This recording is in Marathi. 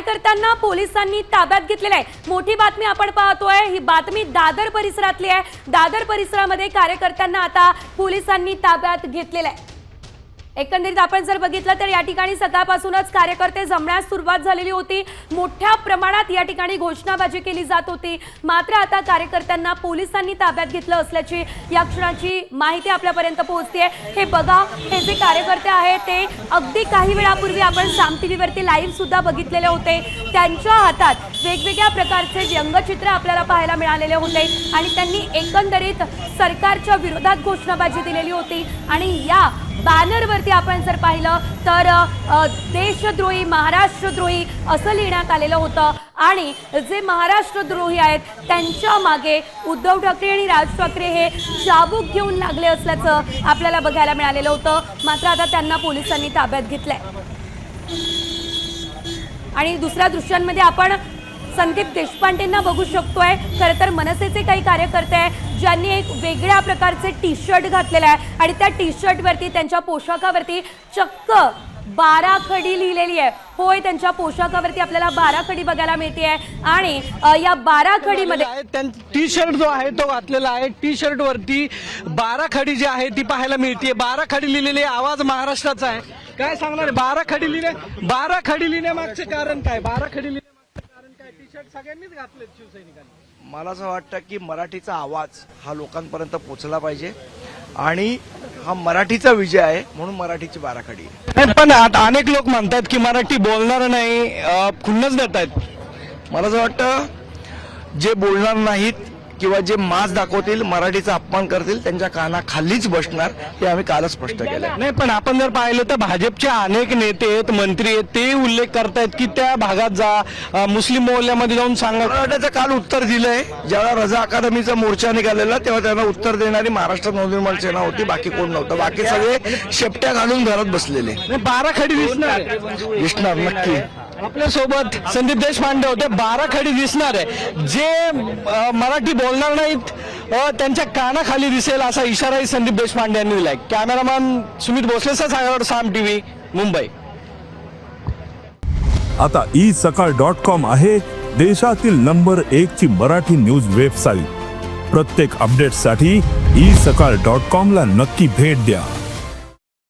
कार्यकर्त्यांना पोलिसांनी ताब्यात घेतलेलं आहे. मोठी बातमी आपण पाहतोय ही बातमी दादर परिसरातली आहे. दादर परिसरामध्ये कार्यकर्त्यांना आता पोलिसांनी ताब्यात घेतलेलं आहे. एकंदरीत आपण जर बघितलं तर या ठिकाणी सकाळपासूनच कार्यकर्ते जमण्यास सुरुवात झालेली होती. मोठ्या प्रमाणात या ठिकाणी घोषणाबाजी केली जात होती. मात्र आता कार्यकर्त्यांना पोलिसांनी ताब्यात घेतलं असल्याची या क्षणाची माहिती आपल्यापर्यंत पोहोचते हे बघा हे जे कार्यकर्ते आहेत ते अगदी काही वेळापूर्वी आपण साम टी व्हीवरती लाईव्ह सुद्धा बघितलेले होते. त्यांच्या हातात वेगवेगळ्या प्रकारचे व्यंगचित्र आपल्याला पाहायला मिळालेले होते आणि त्यांनी एकंदरीत सरकारच्या विरोधात घोषणाबाजी दिलेली होती. आणि या बॅनरवरती आपण जर पाहिलं तर देशद्रोही महाराष्ट्रद्रोही असं लिहिण्यात आलेलं होतं. आणि जे महाराष्ट्रद्रोही आहेत त्यांच्या मागे उद्धव ठाकरे आणि राज ठाकरे हे चाबूक घेऊन लागले असल्याचं आपल्याला बघायला मिळालेलं होतं. मात्र आता त्यांना पोलिसांनी ताब्यात घेतलंय. आणि दुसऱ्या दृश्यांमध्ये आपण संदीप देशपांडेंना बघू शकतोय. खरं तर मनसेचे काही कार्यकर्ते आहे ज्यांनी एक वेगळ्या प्रकारचे टी शर्ट घातलेलं आहे. आणि त्या टी शर्टवरती त्यांच्या पोशाखावरती चक्क बारा खडी लिहिलेली आहे. होय त्यांच्या पोशाखावरती आपल्याला बारा खडी बघायला मिळते आहे आणि अ, या बाराखडीमध्ये टी शर्ट जो आहे तो घातलेला आहे. टी शर्ट वरती बारा खडी जी आहे ती पाहायला मिळते बारा खडी लिहिलेली आहे. आवाज महाराष्ट्राचा आहे. काय सांगणार आहे? बारा खडी लिहिले बारा खडी लिहिण्यामागचे कारण काय? बारा खडी लिहिले शर्ट सगळ्यांनीच घातले शिवसैनिकांनी. मला असं वाटतं की मराठीचा आवाज हा लोकांपर्यंत पोचला पाहिजे आणि हा मराठीचा विजय आहे म्हणून मराठीची बाराखडी आहे. नाही, पण आता अनेक लोक म्हणतात की मराठी बोलणार नाही अं, खुन्नस देत आहेत मला असं वाटतं जे बोलणार नाहीत किंवा जे मास दाखवतील मराठीचा अपमान करतील त्यांच्या कानाखालीच बसणार हे आम्ही कालच स्पष्ट केलं नाही पण आपण जर पाहिलं तर भाजपचे अनेक नेते आहेत मंत्री आहेत ते उल्लेख करतायत की त्या भागात जा मुस्लिम मोहल्ल्यामध्ये जाऊन सांगा. मराठ्याचं काल उत्तर दिलंय ज्यावेळेला रजा अकादमीचा मोर्चा निघालेला तेव्हा त्यांना उत्तर देणारी महाराष्ट्र नवनिर्माण सेना होती बाकी कोण नव्हतं. बाकी सगळे शेपट्या घालून घरात बसलेले. नाही, बारा खडी दिसणार. दिसणार नक्की. आपल्यासोबत संदीप देशपांडे होते. बारा खडी दिसणार आहे. जे मराठी बोलणार नाहीत त्यांच्या कानाखाली दिसेल असा इशाराही संदीप देशपांडे यांनी दिलाय. Cameraman Sumit Bhosale Sagar Saam TV Mumbai. आता ई सकाळ डॉट कॉम आहे देशातील नंबर एक ची मराठी न्यूज वेबसाईट. प्रत्येक अपडेटसाठी ई सकाळ डॉट कॉम ला नक्की भेट द्या.